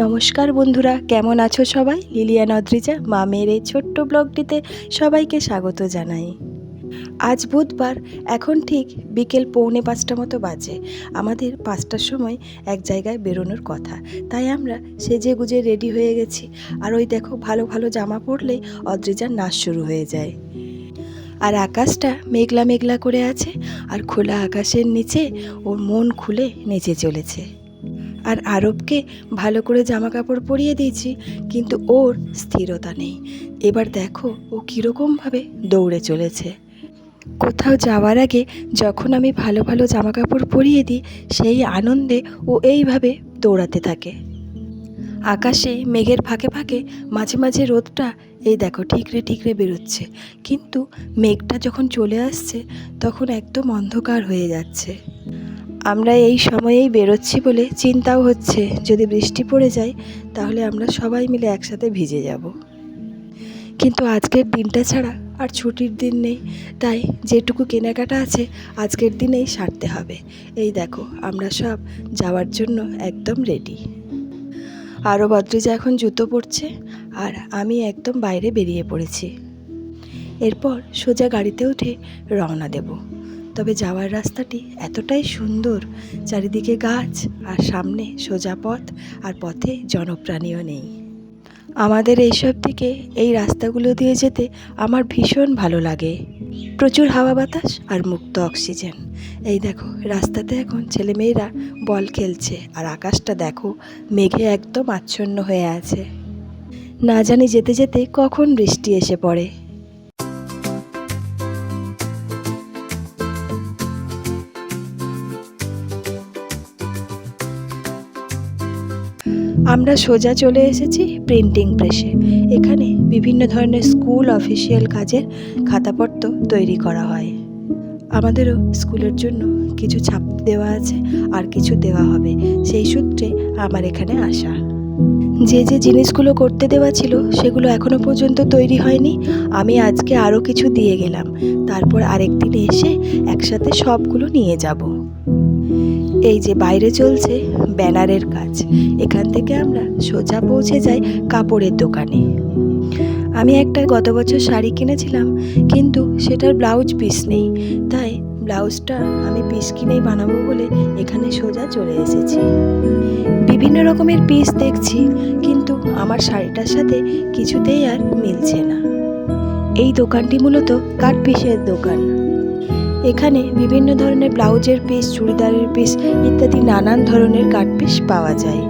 নমস্কার বন্ধুরা, কেমন আছো সবাই? লিলিয়ান অদ্রিজা মা মেয়ের এই ছোট্ট ব্লগটিতে সবাইকে স্বাগত জানাই। আজ বুধবার, এখন ঠিক বিকেল পৌনে পাঁচটা মতো বাজে। আমাদের পাঁচটার সময় এক জায়গায় বেরোনোর কথা। তাই আমরা সেজে গুজে রেডি হয়ে গেছি। আর ওই দেখো, ভালো ভালো জামা পরলেই অদ্রিজার নাচ শুরু হয়ে যায়। আর আকাশটা মেঘলা মেঘলা করে আছে, আর খোলা আকাশের নিচে ওর মন খুলে নেচে চলেছে। আর আরবকে ভালো করে জামা কাপড় পরিয়ে দিয়েছি, কিন্তু ওর স্থিরতা নেই। এবার দেখো ও কীরকমভাবে দৌড়ে চলেছে। কোথাও যাওয়ার আগে যখন আমি ভালো ভালো জামা কাপড় পরিয়ে দিই, সেই আনন্দে ও এইভাবে দৌড়াতে থাকে। আকাশে মেঘের ফাঁকে ফাঁকে মাঝে মাঝে রোদটা, এই দেখো ঠিকরে ঠিকরে বেরোচ্ছে। কিন্তু মেঘটা যখন চলে আসছে, তখন একদম অন্ধকার হয়ে যাচ্ছে। আমরা এই সময়েই বেরোচ্ছি বলে চিন্তাও হচ্ছে। যদি বৃষ্টি পড়ে যায়, তাহলে আমরা সবাই মিলে একসাথে ভিজে যাব। কিন্তু আজকের দিনটা ছাড়া আর ছুটির দিন নেই। তাই যেটুকু কেনাকাটা আছে, আজকের দিনেই সারতে হবে। এই দেখো, আমরা সব যাওয়ার জন্য একদম রেডি আরও বদ্রিজা এখন জুতো পরছে আর আমি একদম বাইরে বেরিয়ে পড়েছি। এরপর সোজা গাড়িতে উঠে রওনা দেব। তবে যাওয়ার রাস্তাটি এতটাই সুন্দর, চারিদিকে গাছ আর সামনে সোজা পথ আর পথে জনপ্রাণীও নেই। আমাদের এইসব দিকে এই রাস্তাগুলো দিয়ে যেতে আমার ভীষণ ভালো লাগে। প্রচুর হাওয়া বাতাস আর মুক্ত অক্সিজেন। এই দেখো, রাস্তাতে এখন ছেলেমেয়েরা বল খেলছে আর আকাশটা দেখো, মেঘে একদম আচ্ছন্ন হয়ে আছে। না জানি যেতে যেতে কখন বৃষ্টি এসে পড়ে। আমরা সোজা চলে এসেছি প্রিন্টিং প্রেসে এখানে বিভিন্ন ধরনের স্কুল অফিসিয়াল কাজের খাতাপত্র তৈরি করা হয়। আমাদেরও স্কুলের জন্য কিছু ছাপ দেওয়া আছে আর কিছু দেওয়া হবে। সেই সূত্রে আমার এখানে আসা। যে যে জিনিসগুলো করতে দেওয়া ছিল সেগুলো এখনও পর্যন্ত তৈরি হয়নি। আমি আজকে আরও কিছু দিয়ে গেলাম। তারপর আরেকদিন এসে একসাথে সবগুলো নিয়ে যাব। এই যে বাইরে চলছে ব্যানারের কাজ, এখান থেকে আমরা সোজা পৌঁছে যাই কাপড়ের দোকানে। আমি একটা গত বছর শাড়ি কিনেছিলাম, কিন্তু সেটার ব্লাউজ পিস নেই, তাই ব্লাউজটা আমি পিস কিনেই বানাবো বলে এখানে সোজা চলে এসেছি। বিভিন্ন রকমের পিস দেখছি, কিন্তু আমার শাড়িটার সাথে কিছুতেই আর মিলছে না। এই দোকানটি মূলত কাঠ পিসের দোকান। এখানে বিভিন্ন ধরনের ব্লাউজের পিস চুড়িদারের পিস ইত্যাদি নানান ধরনের কাট পিস পাওয়া যায়।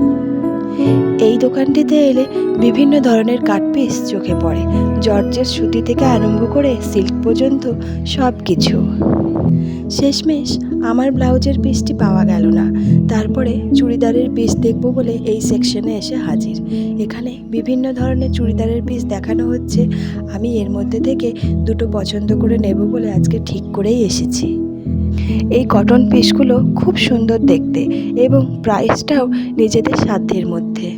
এই দোকানটিতে এলে বিভিন্ন ধরনের কাট পিস চোখে পড়ে। জর্জের সুতি থেকে আরম্ভ করে সিল্ক পর্যন্ত সব কিছু শেষমেশ আমার ব্লাউজের পিসটি পাওয়া গেল না। তারপরে চুড়িদারের পিস দেখব বলে এই সেকশনে এসে হাজির। এখানে বিভিন্ন ধরনের চুড়িদারের পিস দেখানো হচ্ছে। আমি এর মধ্যে থেকে দুটো পছন্দ করে নেব বলে আজকে ঠিক করেই এসেছি। এই কটন পিসগুলো খুব সুন্দর দেখতে এবং প্রাইসটাও নিজেদের সাধ্যের মধ্যে।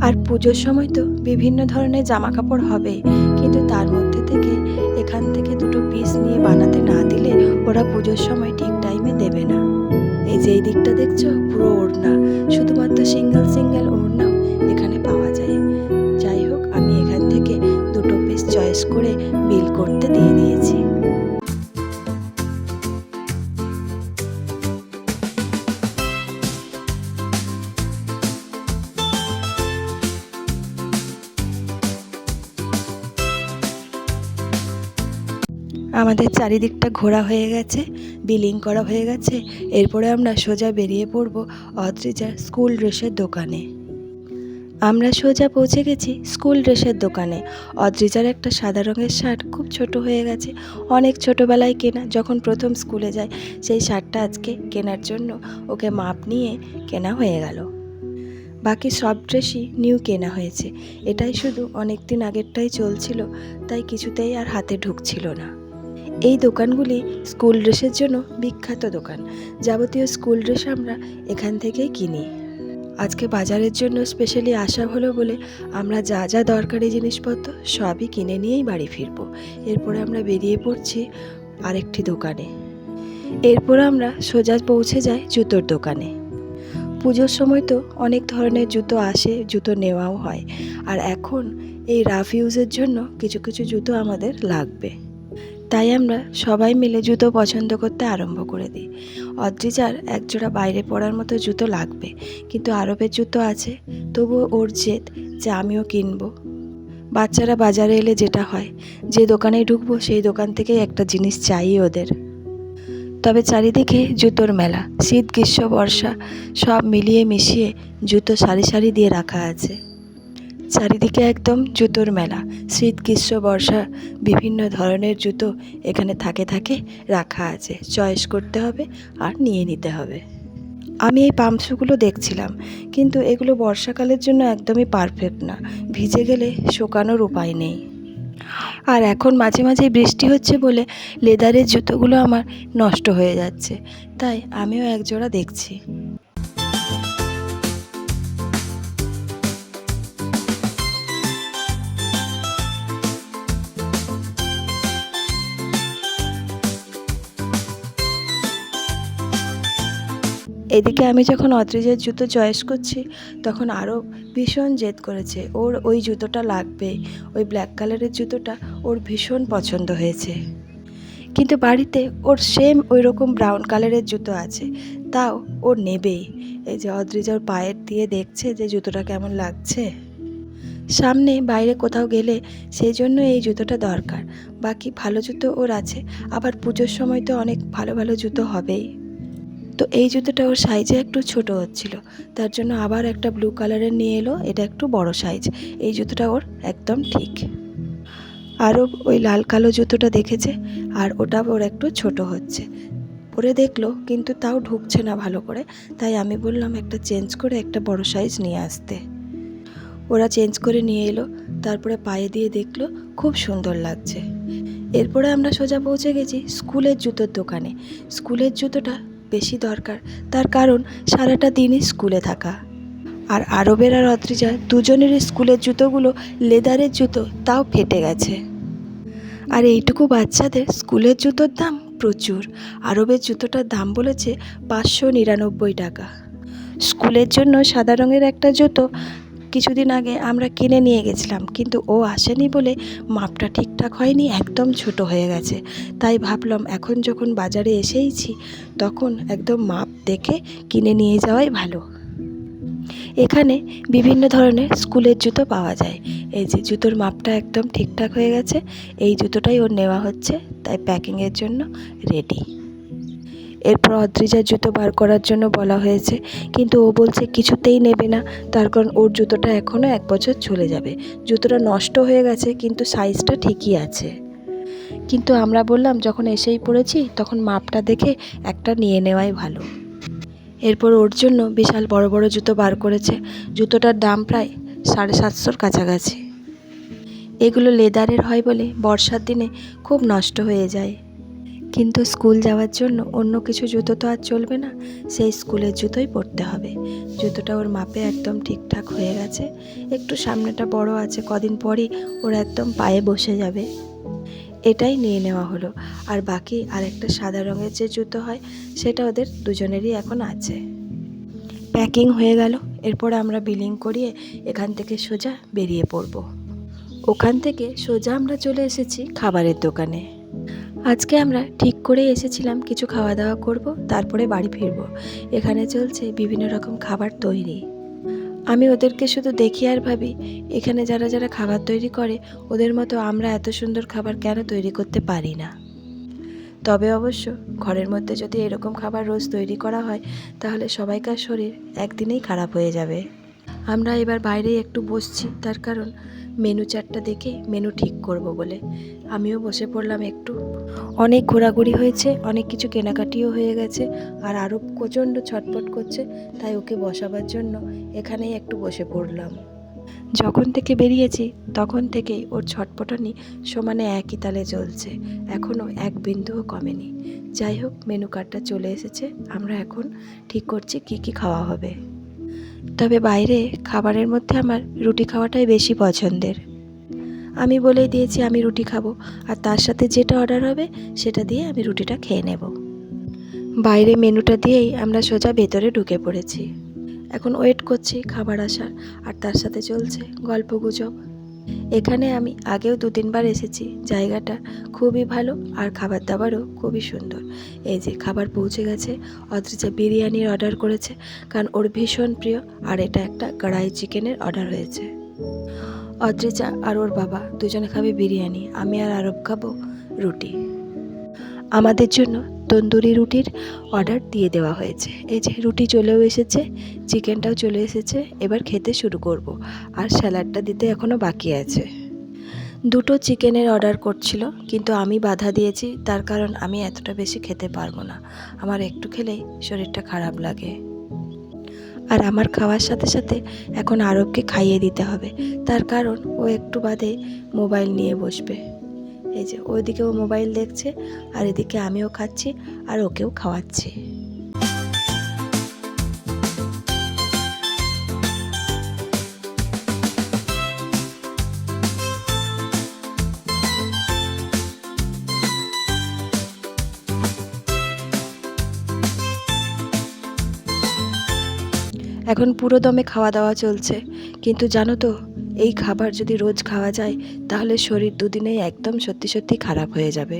আর পুজোর সময় তো বিভিন্ন ধরনের জামা কাপড় হবে কিন্তু তার মধ্যে থেকে এখান থেকে দুটো পিস নিয়ে বানাতে না দিলে ওরা পুজোর সময় ঠিক টাইমে দেবে না। এই যে এই দিকটা দেখছ? পুরো ওড়না। শুধুমাত্র সিঙ্গেল সিঙ্গেল ওড়নাও এখানে পাওয়া যায়। যাই হোক, আমি এখান থেকে দুটো পিস চয়েস করে বিল করতে দিয়ে দিয়েছি। আমাদের চারিদিকটা ঘোরা হয়ে গেছে, বিলিং করা হয়ে গেছে। এরপরে আমরা সোজা বেরিয়ে পড়ব অদ্রিজার স্কুল ড্রেসের দোকানে। আমরা সোজা পৌঁছে গেছি স্কুল ড্রেসের দোকানে। অদ্রিজার একটা সাদা রঙের শার্ট খুব ছোট হয়ে গেছে, অনেক ছোটোবেলায় কেনা। যখন প্রথম স্কুলে যায়, সেই শার্টটা আজকে কেনার জন্য ওকে মাপ নিয়ে কেনা হয়ে গেল। বাকি সব ড্রেসই নিউ কেনা হয়েছে। এটাই শুধু অনেক দিন আগেরটাই চলছিল, তাই কিছুতেই আর হাতে ঢুকছিল না। এই দোকানগুলি স্কুল ড্রেসের জন্য বিখ্যাত দোকান। যাবতীয় স্কুল ড্রেস আমরা এখান থেকেই কিনি। আজকে বাজারের জন্য স্পেশালি আসা হলো বলে আমরা যা যা দরকারি জিনিসপত্র সবই কিনে নিয়েই বাড়ি ফিরবো। এরপরে আমরা বেরিয়ে পড়ছি আরেকটি দোকানে। এরপর আমরা সোজা পৌঁছে যাই জুতোর দোকানে। পুজোর সময় তো অনেক ধরনের জুতো আসে, জুতো নেওয়াও হয়। আর এখন এই রাফ ইউজের জন্য কিছু কিছু জুতো আমাদের লাগবে। তাই আমরা সবাই মিলে জুতো পছন্দ করতে আরম্ভ করে দিই। অদ্রিজার একজোড়া বাইরে পরার মতো জুতো লাগবে, কিন্তু আরবের জুতো আছে, তবুও ওর জেদ যে আমিও কিনবো। বাচ্চারা বাজারে এলে যেটা হয়, যে দোকানে ঢুকবো, সেই দোকান থেকেই একটা জিনিস চাই ওদের। তবে চারিদিকে জুতোর মেলা, শীত, গ্রীষ্ম, বর্ষা, সব মিলিয়ে মিশিয়ে জুতো সারি সারি দিয়ে রাখা আছে। চারিদিকে একদম জুতোর মেলা। শীত, গ্রীষ্ম, বর্ষা, বিভিন্ন ধরনের জুতো এখানে থাকে থাকে রাখা আছে। চয়েস করতে হবে আর নিয়ে নিতে হবে। আমি এই পাম্পশুগুলো দেখছিলাম, কিন্তু এগুলো বর্ষাকালের জন্য একদমই পারফেক্ট না। ভিজে গেলে শুকানোর উপায় নেই। আর এখন মাঝে মাঝে বৃষ্টি হচ্ছে বলে লেদারের জুতোগুলো আমার নষ্ট হয়ে যাচ্ছে, তাই আমিও একজোড়া দেখছি। এদিকে আমি যখন অদ্রিজের জুতো চয়েস করছি, তখন আরও ভীষণ জেদ করেছে, ওর ওই জুতোটা লাগবে, ওই ব্ল্যাক কালারের জুতোটা ওর ভীষণ পছন্দ হয়েছে। কিন্তু বাড়িতে ওর সেম ওই রকম ব্রাউন কালারের জুতো আছে, তাও ও নেবেই এই যে অদ্রিজা ওর পায়ের দিয়ে দেখছে যে জুতোটা কেমন লাগছে। সামনে বাইরে কোথাও গেলে সেই জন্য এই জুতোটা দরকার, বাকি ভালো জুতো ওর আছে, আবার পুজোর সময় তো অনেক ভালো ভালো জুতো হবেই। তো এই জুতোটা ওর সাইজে একটু ছোট হচ্ছিল। তার জন্য আবার একটা ব্লু কালারের নিয়ে এলো, এটা একটু বড় সাইজ এই জুতোটা ওর একদম ঠিক। আরও ওই লাল কালো জুতোটা দেখেছে, আর ওটা ওর একটু ছোট হচ্ছে। পরে দেখল, কিন্তু তাও ঢুকছে না ভালো করে। তাই আমি বললাম, একটা চেঞ্জ করে একটা বড় সাইজ নিয়ে আসতে। ওরা চেঞ্জ করে নিয়ে এলো, তারপরে পায়ে দিয়ে দেখল, খুব সুন্দর লাগছে। এরপরে আমরা সোজা পৌঁছে গেছি স্কুলের জুতোর দোকানে। স্কুলের জুতোটা বেশি দরকার। তার কারণ, সারাটা দিনই স্কুলে থাকা। আর আরবের আর অদ্রিজা দুজনেরই স্কুলের জুতোগুলো লেদারের জুতো, তাও ফেটে গেছে। আর এইটুকু বাচ্চাদের স্কুলের জুতোর দাম প্রচুর। আরবের জুতোটার দাম বলেছে পাঁচশো নিরানব্বই টাকা। স্কুলের জন্য সাদা রঙের একটা জুতো কিছুদিন আগে আমরা কিনে নিয়ে গেছিলাম, কিন্তু ও আসেনি বলে মাপটা ঠিকঠাক হয়নি, একদম ছোট হয়ে গেছে। তাই ভাবলাম, এখন যখন বাজারে এসেইছি, তখন একদম মাপ দেখে কিনে নিয়ে যাওয়াই ভালো। এখানে বিভিন্ন ধরনের স্কুলের জুতো পাওয়া যায়। এই যে জুতোর মাপটা একদম ঠিকঠাক হয়ে গেছে, এই জুতোটাই ওর নেওয়া হচ্ছে, তাই প্যাকিংয়ের জন্য রেডি। এরপর অদ্রিজার জুতো বার করার জন্য বলা হয়েছে। কিন্তু ও বলছে, কিছুতেই নেবে না। তার কারণ ওর জুতোটা এখনও এক বছর চলে যাবে। জুতোটা নষ্ট হয়ে গেছে, কিন্তু সাইজটা ঠিকই আছে। কিন্তু আমরা বললাম, যখন এসেই পড়েছি, তখন মাপটা দেখে একটা নিয়ে নেওয়াই ভালো। এরপর ওর জন্য বিশাল বড় বড় জুতো বার করেছে। জুতোটার দাম প্রায় সাড়ে সাতশোর কাছাকাছি। এগুলো লেদারের হয় বলে বর্ষার দিনে খুব নষ্ট হয়ে যায়। কিন্তু স্কুল যাওয়ার জন্য অন্য কিছু জুতো তো আর চলবে না, সেই স্কুলের জুতোই পরতে হবে। জুতোটা ওর মাপে একদম ঠিকঠাক হয়ে গেছে। একটু সামনেটা বড় আছে, কদিন পরই ওর একদম পায়ে বসে যাবে। এটাই নিয়ে নেওয়া হলো। আর বাকি আরেকটা সাদা রঙের যে জুতো হয়, সেটা ওদের দুজনেরই এখন আছে। প্যাকিং হয়ে গেল। এরপর আমরা বিলিং করিয়ে এখান থেকে সোজা বেরিয়ে পড়ব। ওখান থেকে সোজা আমরা চলে এসেছি খাবারের দোকানে। আজকে আমরা ঠিক করে এসেছিলাম, কিছু খাওয়া দাওয়া করব, তারপরে বাড়ি ফিরব। এখানে চলছে বিভিন্ন রকম খাবার তৈরি। আমি ওদেরকে শুধু দেখি আর ভাবি, এখানে যারা যারা খাবার তৈরি করে, ওদের মতো আমরা এত সুন্দর খাবার কেন তৈরি করতে পারি না? তবে অবশ্য ঘরের মধ্যে যদি এরকম খাবার রোজ তৈরি করা হয়, তাহলে সবাইকার শরীর একদিনেই খারাপ হয়ে যাবে। আমরা এবার বাইরেই একটু বসছি, তার কারণ মেনু চার্টটা দেখে মেনু ঠিক করব বলে। আমিও বসে পড়লাম একটু। অনেক ঘোরাঘুরি হয়েছে, অনেক কিছু কেনাকাটিও হয়ে গেছে আর আরও প্রচণ্ড ছটপট করছে, তাই ওকে বসাবার জন্য এখানেই একটু বসে পড়লাম। যখন থেকে বেরিয়েছি, তখন থেকেই ওর ছটপটানি সমানে একই তালে চলছে এখনও এক বিন্দুও কমেনি। যাই হোক, মেনু কার্ডটা চলে এসেছে, আমরা এখন ঠিক করছি কি কি খাওয়া হবে। তবে বাইরে খাবারের মধ্যে আমার রুটি খাওয়াটাই বেশি পছন্দের। আমি বলেই দিয়েছি, আমি রুটি খাব। আর তার সাথে যেটা অর্ডার হবে, সেটা দিয়ে আমি রুটিটা খেয়ে নেব। বাইরে মেনুটা দিয়েই আমরা সোজা ভেতরে ঢুকে পড়েছি। এখন ওয়েট করছি খাবার আসার, আর তার সাথে চলছে গল্প গুজব এখানে আমি আগেও দু তিনবার এসেছি। জায়গাটা খুবই ভালো আর খাবার দাবারও খুবই সুন্দর। এই যে খাবার পৌঁছে গেছে। অদ্রিজা বিরিয়ানির অর্ডার করেছে কারণ ওর ভীষণ প্রিয় আর এটা একটা কড়াই চিকেনের অর্ডার হয়েছে। অদ্রিজা আর ওর বাবা দুজনে খাবে বিরিয়ানি, আমি আর আরব খাব রুটি। আমাদের জন্য তন্দুরি রুটির অর্ডার দিয়ে দেওয়া হয়েছে। এই যে রুটি চলেও এসেছে চিকেনটাও চলে এসেছে, এবার খেতে শুরু করব। আর স্যালাডটা দিতে এখনও বাকি আছে। দুটো চিকেনের অর্ডার করছিল, কিন্তু আমি বাধা দিয়েছি, তার কারণ আমি এতটা বেশি খেতে পারব না। আমার একটু খেলেই শরীরটা খারাপ লাগে। আর আমার খাওয়ার সাথে সাথে এখন আরবকে খাইয়ে দিতে হবে। তার কারণ ও একটু বাদে মোবাইল নিয়ে বসবে। এই যে, ওইদিকে ও মোবাইল দেখছে, আর এদিকে আমিও খাচ্ছি, আর ওকেও খাওয়াচ্ছি। এখন পুরো দমে খাওয়া দাওয়া চলছে। কিন্তু জানো তো এই খাবার যদি রোজ খাওয়া যায়, তাহলে শরীর দুদিনেই একদম সত্যি সত্যি খারাপ হয়ে যাবে।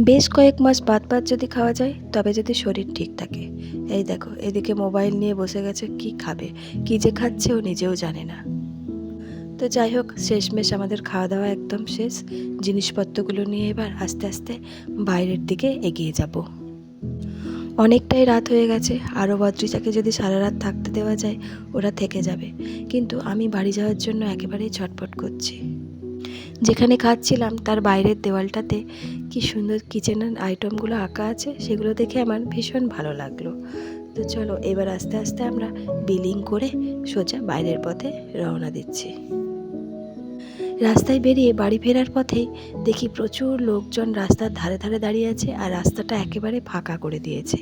বেশ কয়েক মাস বাদ বাদ যদি খাওয়া যায়, তবে যদি শরীর ঠিক থাকে। এই দেখো, এদিকে মোবাইল নিয়ে বসে গেছে, কি খাবে? কি যে খাচ্ছে ও নিজেও জানে না। তো যাই হোক, শেষমেশ আমাদের খাওয়া দাওয়া একদম শেষ। জিনিসপত্রগুলো নিয়ে এবার আস্তে আস্তে বাইরের দিকে এগিয়ে যাব। অনেকটাই রাত হয়ে গেছে। আরও বদ্রিজাকে যদি সারা রাত থাকতে দেওয়া যায়, ওরা থেকে যাবে। কিন্তু আমি বাড়ি যাওয়ার জন্য একেবারেই ছটফট করছি। যেখানে খাচ্ছিলাম, তার বাইরের দেওয়ালটাতে কি সুন্দর কিচেনের আইটেমগুলো আঁকা আছে, সেগুলো দেখে আমার ভীষণ ভালো লাগল। তো চলো, এবার আস্তে আস্তে আমরা বিলিং করে সোজা বাইরের পথে রওনা দিচ্ছি। রাস্তায় বেরিয়ে বাড়ি ফেরার পথেই দেখি প্রচুর লোকজন রাস্তার ধারে ধারে দাঁড়িয়ে আছে আর রাস্তাটা একেবারে ফাঁকা করে দিয়েছে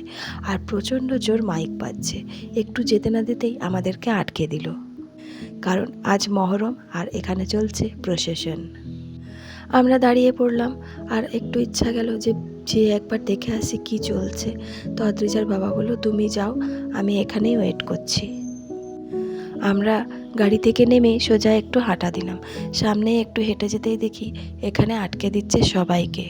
আর প্রচণ্ড জোর মাইক বাজছে। একটু যেতে না যেতেই আমাদেরকে আটকে দিল। কারণ আজ মহরম আর এখানে চলছে প্রসেশন। আমরা দাঁড়িয়ে পড়লাম আর একটু ইচ্ছা গেল যে যে একবার দেখে আসি কি চলছে। তো অদ্রিজার বাবা বলল, তুমি যাও, আমি এখানেই ওয়েট করছি। আমরা গাড়ি থেকে নেমে সোজা একটু হাঁটা দিলাম। সামনে একটু হেঁটে যেতেই দেখি এখানে আটকে দিচ্ছে সবাইকে।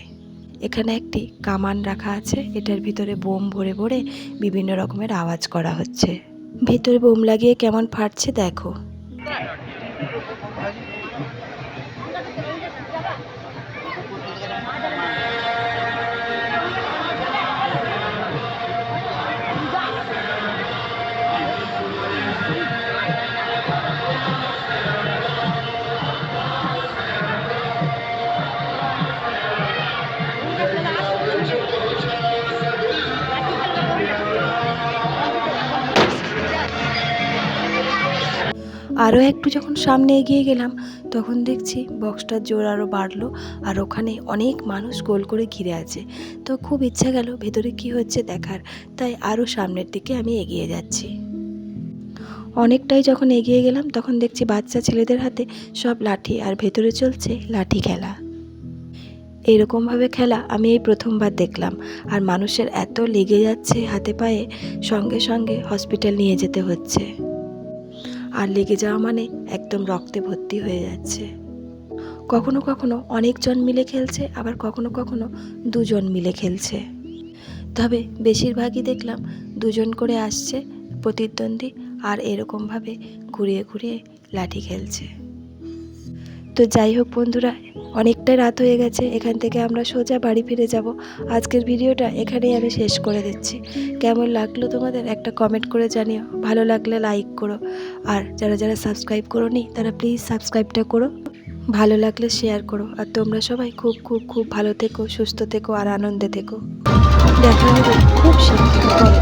এখানে একটি কামান রাখা আছে, এটার ভিতরে বোম ভরে ভরে বিভিন্ন রকমের আওয়াজ করা হচ্ছে। ভিতরে বোম লাগিয়ে কেমন ফাটছে দেখো। আরও একটু যখন সামনে এগিয়ে গেলাম, তখন দেখছি বক্সটার জোর আরও বাড়লো আর ওখানে অনেক মানুষ গোল করে ঘিরে আছে। তো খুব ইচ্ছা গেল ভেতরে কি হচ্ছে দেখার, তাই আরও সামনের দিকে আমি এগিয়ে যাচ্ছি। অনেকটাই যখন এগিয়ে গেলাম, তখন দেখছি বাচ্চা ছেলেদের হাতে সব লাঠি আর ভেতরে চলছে লাঠি খেলা। এরকমভাবে খেলা আমি এই প্রথমবার দেখলাম আর মানুষের এত লেগে যাচ্ছে হাতে পায়ে, সঙ্গে সঙ্গে হসপিটাল নিয়ে যেতে হচ্ছে। আর লেগে যাওয়া মানে একদম রক্তে ভর্তি হয়ে যাচ্ছে। কখনো কখনো অনেকজন মিলে খেলছে, আবার কখনো কখনো দুজন মিলে খেলছে। তবে বেশিরভাগই দেখলাম দুজন করে আসছে প্রতিদ্বন্দ্বী আর এরকমভাবে ঘুরিয়ে ঘুরিয়ে লাঠি খেলছে। তো যাই হোক বন্ধুরা অনেকটা রাত হয়ে গেছে, এখান থেকে আমরা সোজা বাড়ি ফিরে যাব। আজকের ভিডিওটা এখানেই আমি শেষ করে দিচ্ছি। কেমন লাগল তোমাদের একটা কমেন্ট করে জানিও। ভালো লাগলে লাইক করো। আর যারা যারা সাবস্ক্রাইব করো নি তারা প্লিজ সাবস্ক্রাইবটা করো। ভালো লাগলে শেয়ার করো। আর তোমরা সবাই খুব খুব খুব ভালো থেকো, সুস্থ থেকো, আর আনন্দে থেকো। দেখা খুব শীঘ্র